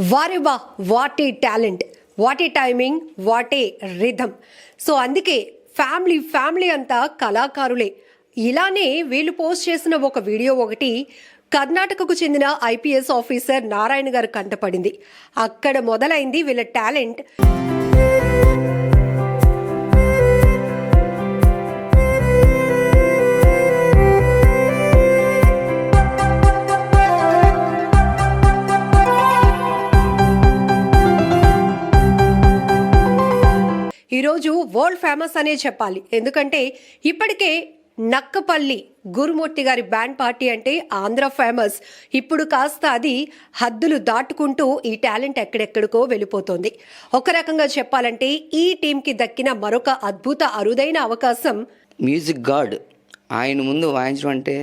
వారివా వా what talent what a timing what a rhythm so అందుకే family family అంతా కళాకారులే. ఇలానే వీళ్ళు పోస్ట్ చేసిన ఒక వీడియో ఒకటి కర్ణాటకకు చెందిన ఐపీఎస్ ఆఫీసర్ నారాయణ గారు కంటపడింది అక్కడ మొదలైంది వీళ్ళ టాలెంట్ వరల్డ్ ఫేమస్ అనే చెప్పాలి. ఎందుకంటే ఇప్పటికే నక్కపల్లి గురుమూర్తి గారి బ్యాండ్ పార్టీ అంటే ఆంధ్ర ఫేమస్. ఇప్పుడు కాస్త అది హద్దులు దాటుకుంటూ ఈ టాలెంట్ ఎక్కడెక్కడికో వెళ్ళిపోతుంది. ఒక రకంగా చెప్పాలంటే ఈ టీంకి దక్కిన మరొక అద్భుత అరుదైన అవకాశం మ్యూజిక్ గాడ్ ఆయన ముందు వాయించడం అంటే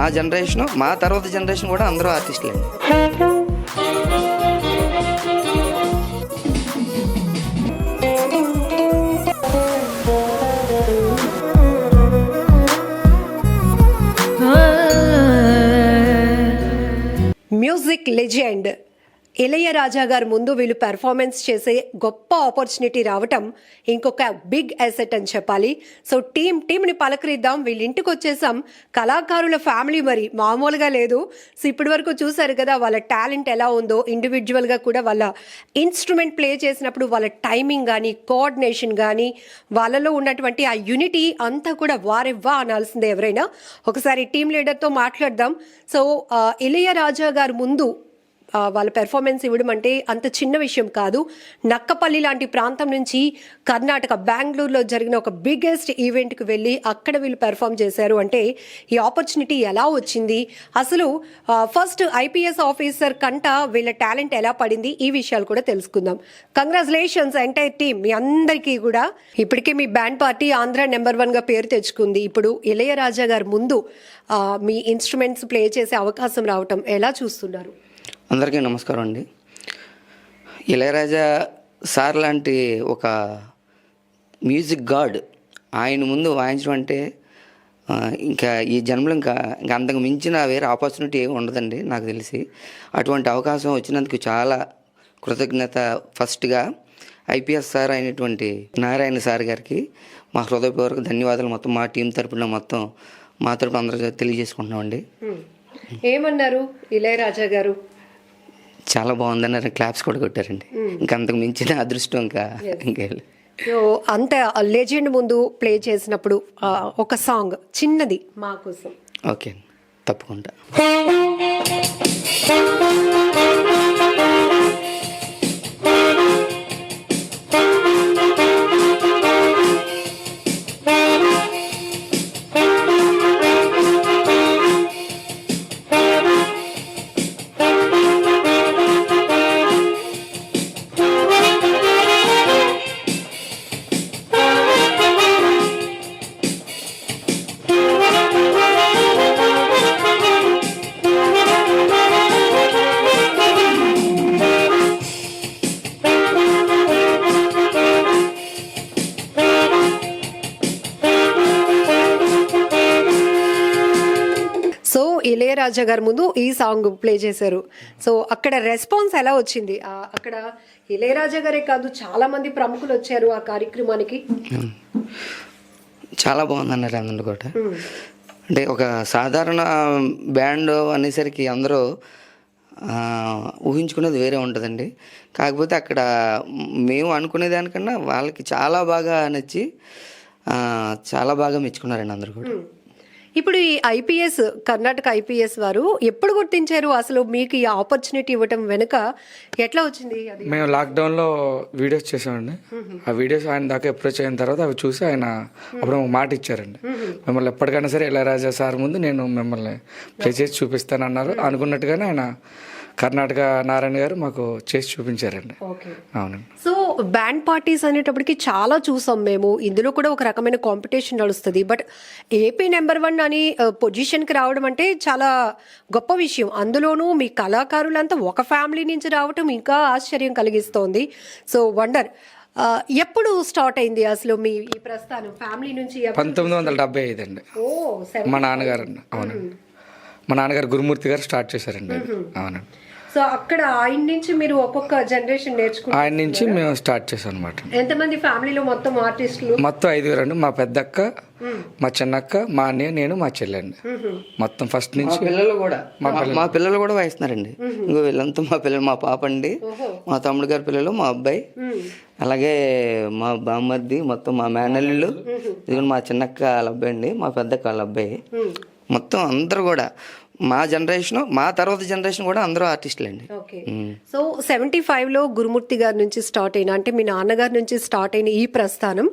మా జనరేషన్ మా తర్వాత జనరేషన్ కూడా అందరూ ఆర్టిస్టులే మ్యూజిక్ లెజెండ్ ఇళయరాజా గారు ముందు వీళ్ళు పెర్ఫార్మెన్స్ చేసే గొప్ప ఆపర్చునిటీ రావటం ఇంకొక బిగ్ అసెట్ అని చెప్పాలి. సో టీం టీంని పలకరిద్దాం. వీళ్ళ ఇంటికి వచ్చేసాం. కళాకారుల ఫ్యామిలీ మరి మామూలుగా లేదు. సో ఇప్పటి వరకు చూసారు కదా వాళ్ళ టాలెంట్ ఎలా ఉందో ఇండివిజువల్గా కూడా వాళ్ళ ఇన్స్ట్రుమెంట్ ప్లే చేసినప్పుడు వాళ్ళ టైమింగ్ కానీ కోఆర్డినేషన్ కానీ వాళ్ళలో ఉన్నటువంటి ఆ యూనిటీ అంతా కూడా వారెవ్వా అనాల్సిందే ఎవరైనా. ఒకసారి టీం లీడర్తో మాట్లాడదాం. సో ఇళయరాజా గారు ముందు వాళ్ళ పెర్ఫార్మెన్స్ ఇవ్వడం అంటే అంత చిన్న విషయం కాదు. నక్కపల్లి లాంటి ప్రాంతం నుంచి కర్ణాటక బెంగళూరులో జరిగిన ఒక బిగ్గెస్ట్ ఈవెంట్కి వెళ్ళి అక్కడ వీళ్ళు పెర్ఫామ్ చేశారు. అంటే ఈ ఆపర్చునిటీ ఎలా వచ్చింది? అసలు ఫస్ట్ ఐపీఎస్ ఆఫీసర్ కంట వీళ్ళ టాలెంట్ ఎలా పడింది? ఈ విషయాలు కూడా తెలుసుకుందాం. కంగ్రాచులేషన్స్ ఎంటైర్ టీమ్ మీ అందరికీ కూడా. ఇప్పటికే మీ బ్యాండ్ పార్టీ ఆంధ్ర నెంబర్ వన్గా పేరు తెచ్చుకుంది. ఇప్పుడు ఇళయరాజా గారు ముందు మీ ఇన్స్ట్రుమెంట్స్ ప్లే చేసే అవకాశం రావటం ఎలా చూస్తున్నారు? అందరికీ నమస్కారం అండి. ఇళయరాజా సార్ లాంటి ఒక మ్యూజిక్ గాడ్ ఆయన ముందు వాయించడం అంటే ఇంకా ఈ జన్మలో ఇంకా ఇంకా అంతకు మించిన వేరే ఆపర్చునిటీ ఏమి ఉండదండి నాకు తెలిసి. అటువంటి అవకాశం వచ్చినందుకు చాలా కృతజ్ఞత ఫస్ట్గా ఐపీఎస్ సార్ అయినటువంటి నారాయణ సార్ గారికి మా హృదయపూర్వక ధన్యవాదాలు. మొత్తం మా టీం తరపున మొత్తం మా తరపున అందరూ తెలియజేసుకుంటున్నామండి. ఏమన్నారు ఇళయరాజా గారు? చాలా బాగుందన్నారు క్లాప్స్ కూడా కొట్టారండి. ఇంకా అంతకు మించిన అదృష్టం ఇంకా ఇంకా అంత లెజెండ్ ముందు ప్లే చేసినప్పుడు ఒక సాంగ్ చిన్నది మా కోసం. ఓకే తప్పకుండా. ఇళయరాజా గారు ముందు ఈ సాంగ్ ప్లే చేశారు. సో అక్కడ రెస్పాన్స్ ఎలా వచ్చింది? అక్కడ ఇళయరాజా గారే కాదు చాలా మంది ప్రముఖులు వచ్చారు ఆ కార్యక్రమానికి. చాలా బాగుందన్నారు అందరూ కూడా అంటే ఒక సాధారణ బ్యాండ్ అనేసరికి అందరూ ఊహించుకునేది వేరే ఉంటుందండి. కాకపోతే అక్కడ మేము అనుకునే దానికన్నా వాళ్ళకి చాలా బాగా నచ్చి చాలా బాగా మెచ్చుకున్నారండి అందరూ కూడా. ఇప్పుడు ఈ ఐపీఎస్ కర్ణాటక ఐపీఎస్ వారు ఎప్పుడు గుర్తించారు? అసలు మీకు ఈ ఆపర్చునిటీ ఇవ్వటం వెనుక ఎట్లా వచ్చింది? అది మేము లాక్డౌన్లో వీడియోస్ చేసామండి ఆ వీడియోస్ ఆయన దాకా అప్రోచ్ అయిన తర్వాత అవి చూసి ఆయన అప్పుడు మాట ఇచ్చారండి. మిమ్మల్ని ఎప్పటికైనా సరే ఇళయరాజా సార్ ముందు నేను మిమ్మల్ని ప్లే చేసి చూపిస్తానన్నారు. అనుకున్నట్టుగానే ఆయన కర్ణాటక నారాయణ గారు మాకు చేసి చూపించారండి. అవునండి సో బ్యాండ్ పార్టీస్ అనేటప్పటికి చాలా చూసాం మేము. ఇందులో కూడా ఒక రకమైన కాంపిటీషన్ నడుస్తుంది. బట్ ఏపీ నెంబర్ వన్ అని పొజిషన్కి రావడం అంటే చాలా గొప్ప విషయం. అందులోనూ మీ కళాకారులంతా ఒక ఫ్యామిలీ నుంచి రావటం ఇంకా ఆశ్చర్యం కలిగిస్తోంది. సో వండర్ ఎప్పుడు స్టార్ట్ అయింది అసలు మీ ఈ ప్రస్థానం? ఫ్యామిలీ నుంచి పంతొమ్మిది వందల డెబ్బై ఐదు అండి మా నాన్నగారు అండి అవునండి మా నాన్నగారు గురుమూర్తి గారు స్టార్ట్ చేశారండి అవునండి సో అక్కడ ఆయన నుంచి మీరు ఒక్కొక్క జనరేషన్ నేర్చుకుంటారు ఆయన నుంచి మేము స్టార్ట్ చేసాం అనమాట ఎంతమంది ఫ్యామిలీలో మొత్తం ఆర్టిస్టులు? మొత్తం ఐదుగురు అండి. మా పెద్దక్క మా చిన్నక్క మా అన్నయ్య నేను మా చెల్లెండి. మొత్తం ఫస్ట్ మా నుంచి పిల్లలు కూడా. మా మా పిల్లలు. కూడా వాయిస్తున్నారండి ఇంకో వీళ్ళంతా మా పిల్లలు మా పాప అండి. మా తమ్ముడు గారి పిల్లలు మా అబ్బాయి. అలాగే మా బామ్మర్ది మొత్తం మా మేనల్లుళ్ళు ఇది మా చిన్నక్క వాళ్ళ అబ్బాయి అండి. మా పెద్దక్క వాళ్ళ అబ్బాయి. మొత్తం అందరూ కూడా. మా జనరేషన్ మా తర్వాత జనరేషన్ కూడా అందరూ ఆర్టిస్టులు అండి సో సెవెంటీ లో గురుమూర్తి గారి నుంచి స్టార్ట్ అయిన అంటే మీ నాన్నగారి నుంచి స్టార్ట్ అయిన ఈ ప్రస్థానం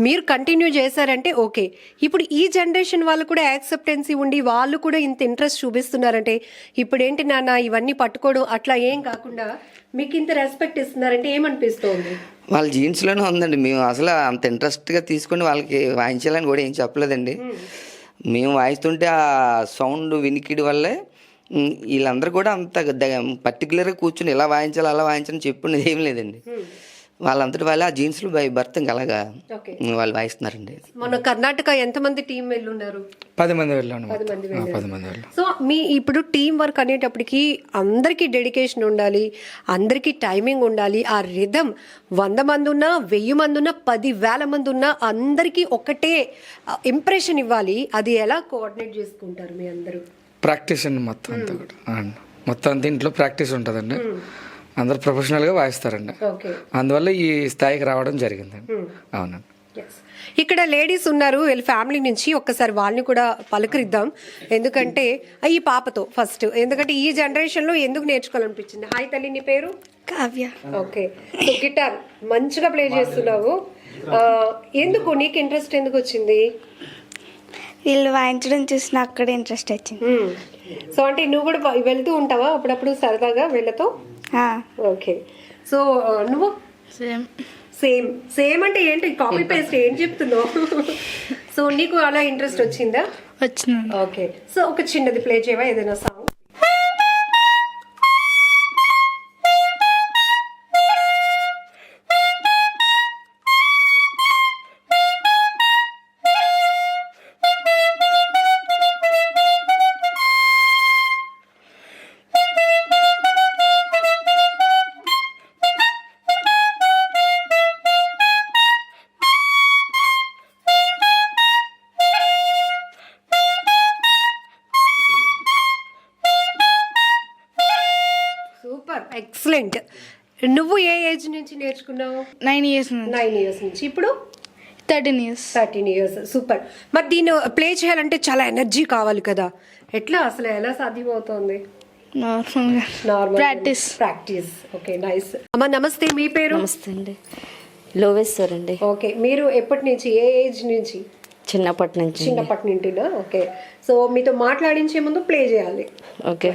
మీరు కంటిన్యూ చేశారంటే ఓకే ఇప్పుడు ఈ జనరేషన్ వాళ్ళు కూడా యాక్సెప్టెన్సీ ఉండి వాళ్ళు కూడా ఇంత ఇంట్రెస్ట్ చూపిస్తున్నారంటే ఇప్పుడు ఏంటి నాన్న ఇవన్నీ పట్టుకోవడం అట్లా ఏం కాకుండా మీకు ఇంత రెస్పెక్ట్ ఇస్తున్నారంటే ఏమనిపిస్తోంది? వాళ్ళ జీన్స్లోనే ఉందండి. మేము అసలు అంత ఇంట్రెస్ట్గా తీసుకొని వాళ్ళకి వాయించాలని కూడా ఏం చెప్పలేదండి. మేము వాయిస్తుంటే ఆ సౌండ్ వినికిడి వల్లే వీళ్ళందరూ కూడా అంత పర్టికులర్గా కూర్చుని ఇలా వాయించాలి అలా వాయించాలని చెప్పుకునేది ఏం లేదండి. వాళ్ళంతటి వాళ్ళే ఆ జీన్స్లు బై బర్త్ ఇంకా అలాగా వాళ్ళు వాయిస్తున్నారండి. మన కర్ణాటక ఎంతమంది టీం వెళ్ళున్నారు? పది మంది వెళ్ళాం పది మంది సో మీ ఇప్పుడు టీం వర్క్ అనేటప్పటికి అందరికీ డెడికేషన్ ఉండాలి అందరికీ టైమింగ్ ఉండాలి ఆ రిధం వంద మంది ఉన్నా వెయ్యి మంది ఉన్నా పది వేల మంది ఉన్నా అందరికీ ఒకటే ఇంప్రెషన్ ఇవ్వాలి. అది ఎలా కోఆర్డినేట్ చేసుకుంటారు మీ అందరూ? ప్రాక్టీస్ అండి మొత్తం అంతా కూడా. మొత్తం అంతా ఇంట్లో ప్రాక్టీస్ ఉంటుందండి. అందరు ప్రొఫెషనల్గా వాయిస్తారండి. ఓకే. అందువల్ల ఈ స్థాయికి రావడం జరిగిందండి. అవునండి. ఇక్కడ లేడీస్ ఉన్నారు వీళ్ళ ఫ్యామిలీ నుంచి ఒక్కసారి వాళ్ళని కూడా పలకరిద్దాం. ఎందుకంటే ఆ, ఈ పాపతో ఫస్ట్. ఎందుకంటే ఈ జనరేషన్లో ఎందుకు నేర్చుకోవాలనిపించింది? హాయ్ తల్లి నీ పేరు? కావ్య. ఓకే. So guitar. మంచిగా ప్లే చేస్తున్నావు. ఎందుకు? నీకు ఇంట్రెస్ట్ ఎందుకు వచ్చింది? వీళ్ళు వాయించడం చూసి నాకు కూడా ఇంట్రెస్ట్ వచ్చింది. సో అంటే నువ్వు కూడా వెళ్తూ ఉంటావా? అప్పుడప్పుడు సరదాగా వీళ్ళతో? ఓకే. సో నువ్వు? సేమ్ సేమ్ అంటే ఏంటి? కాపీ పేస్ట్ ఏం చెప్తున్నావు? సో నీకు అలా ఇంట్రెస్ట్ వచ్చిందా? వచ్చినాను ఓకే. సో ఒక చిన్నది ప్లే చేయవా? ఏదైనా ఎక్సలెంట్. నువ్వు ఏ ఏజ్ నుంచి నేర్చుకున్నావు? నైన్ ఇయర్స్ నుంచి. నైన్ ఇయర్స్ నుంచి. ఇప్పుడు? Thirteen years thirteen years super మరి దీన్ని ప్లే చేయాలంటే చాలా ఎనర్జీ కావాలి కదా. ఎట్లా? అసలు ఎలా సాధ్యమవుతోంది? నార్మల్గా normal practice practice okay nice అమ్మ నమస్తే. మీ పేరు? నమస్తే అండి. లోవేశ్వర్ అండి. ఓకే మీరు ఎప్పటి నుంచి ఏ ఏజ్ నుంచి? చిన్నప్పటి నుంచి చిన్నప్పటి నుండినా? ఓకే సో మీతో మాట్లాడించే ముందు ప్లే చేయాలి. Okay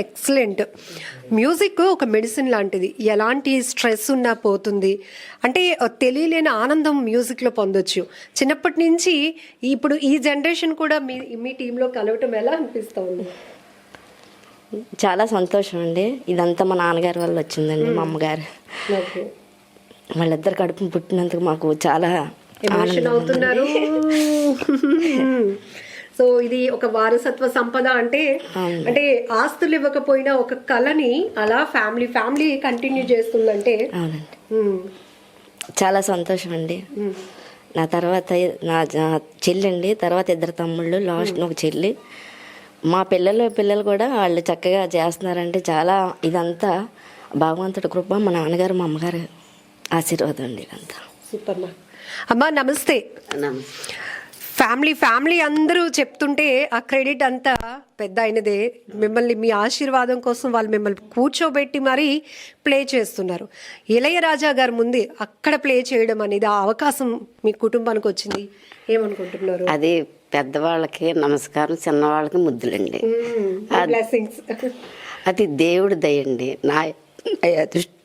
excellent. మ్యూజిక్ ఒక మెడిసిన్ లాంటిది. ఎలాంటి స్ట్రెస్ ఉన్నా పోతుంది. అంటే తెలియలేని ఆనందం మ్యూజిక్లో పొందొచ్చు. చిన్నప్పటి నుంచి ఇప్పుడు ఈ జనరేషన్ కూడా మీ మీ టీంలో కలవటం ఎలా అనిపిస్తుంది? చాలా సంతోషం అండి ఇదంతా మా నాన్నగారి వల్ల వచ్చిందండి మా అమ్మగారు. వాళ్ళిద్దరు కడుపు పుట్టినందుకు మాకు చాలా అవుతున్నారు. సో ఇది ఒక వారసత్వ సంపద అంటే అంటే ఆస్తులు ఇవ్వకపోయినా ఒక కళని అలా ఫ్యామిలీ ఫ్యామిలీ కంటిన్యూ చేస్తుందంటే చాలా సంతోషం అండి నా తర్వాత నా జ- చెల్లి అండి తర్వాత ఇద్దరు తమ్ముళ్ళు లాస్ట్ ఒక చెల్లి. మా పిల్లలు పిల్లలు కూడా వాళ్ళు చక్కగా చేస్తున్నారంటే చాలా ఇదంతా భగవంతుడి కృప మా నాన్నగారు మా అమ్మగారు ఆశీర్వాదం అండి ఇదంతా. సూపర్ మా. అమ్మా నమస్తే. ఫ్యామిలీ ఫ్యామిలీ అందరూ చెప్తుంటే ఆ క్రెడిట్ అంతా పెద్ద అయినదే. మిమ్మల్ని మీ ఆశీర్వాదం కోసం వాళ్ళు మిమ్మల్ని కూర్చోబెట్టి మరీ ప్లే చేస్తున్నారు. ఇళయరాజా గారు ముందే అక్కడ ప్లే చేయడం అనేది ఆ అవకాశం మీ కుటుంబానికి వచ్చింది. ఏమనుకుంటున్నారు? అది పెద్దవాళ్ళకి నమస్కారం చిన్నవాళ్ళకి ముద్దులండి. అది దేవుడి దయండి నా నా అదృష్టం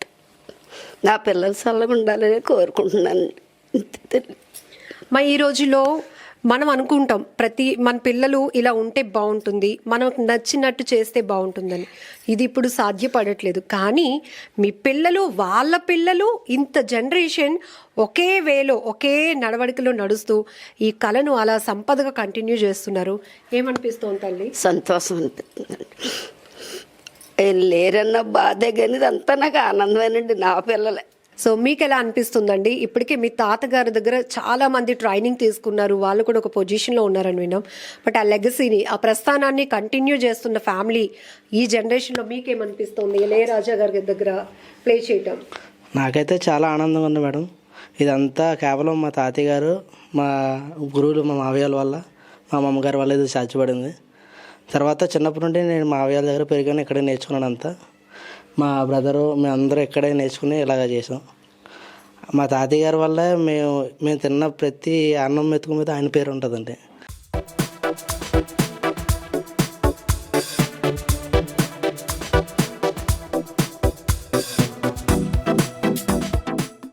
నా పిల్లలు చల్లగా ఉండాలని కోరుకుంటున్నాను. మా ఈ రోజుల్లో మనం అనుకుంటాం ప్రతి మన పిల్లలు ఇలా ఉంటే బాగుంటుంది మనకు నచ్చినట్టు చేస్తే బాగుంటుందని. ఇది ఇప్పుడు సాధ్యపడట్లేదు. కానీ మీ పిల్లలు వాళ్ళ పిల్లలు ఇంత జనరేషన్ ఒకే వేలో ఒకే నడవడికలో నడుస్తూ ఈ కళను అలా సంపదగా కంటిన్యూ చేస్తున్నారు. ఏమనిపిస్తుంది తల్లి? సంతోషం అనిపిస్తుందండి లేరన్న బాధే కానీ అంతా నాకు ఆనందమేనండి. నా పిల్లలే. సో మీకు ఎలా అనిపిస్తుందండి? ఇప్పటికే మీ తాతగారి దగ్గర చాలా మంది ట్రైనింగ్ తీసుకున్నారు. వాళ్ళు కూడా ఒక పొజిషన్లో ఉన్నారని విన్నాం. బట్ ఆ లెగసీని ఆ ప్రస్థానాన్ని కంటిన్యూ చేస్తున్న ఫ్యామిలీ ఈ జనరేషన్లో మీకేమనిపిస్తుంది? ఇళయరాజా గారి దగ్గర ప్లే చేయటం? నాకైతే చాలా ఆనందంగా ఉంది మేడం. ఇదంతా కేవలం మా తాతయ్య గారు మా గురువులు మా మావయ్యల వల్ల మా అమ్మగారి వల్ల ఇది సాధ్యపడింది. తర్వాత చిన్నప్పటి నుండి నేను మావయ్యల దగ్గర పెరిగాను ఇక్కడే నేర్చుకున్నాను అంతా మా బ్రదరు మేము అందరూ ఇక్కడే నేర్చుకుని ఇలాగ చేసాం. మా తాతయ్య గారి వల్ల మేము మేము తిన్న ప్రతి అన్నం మెతుకు మీద ఆయన పేరు ఉంటుందండి.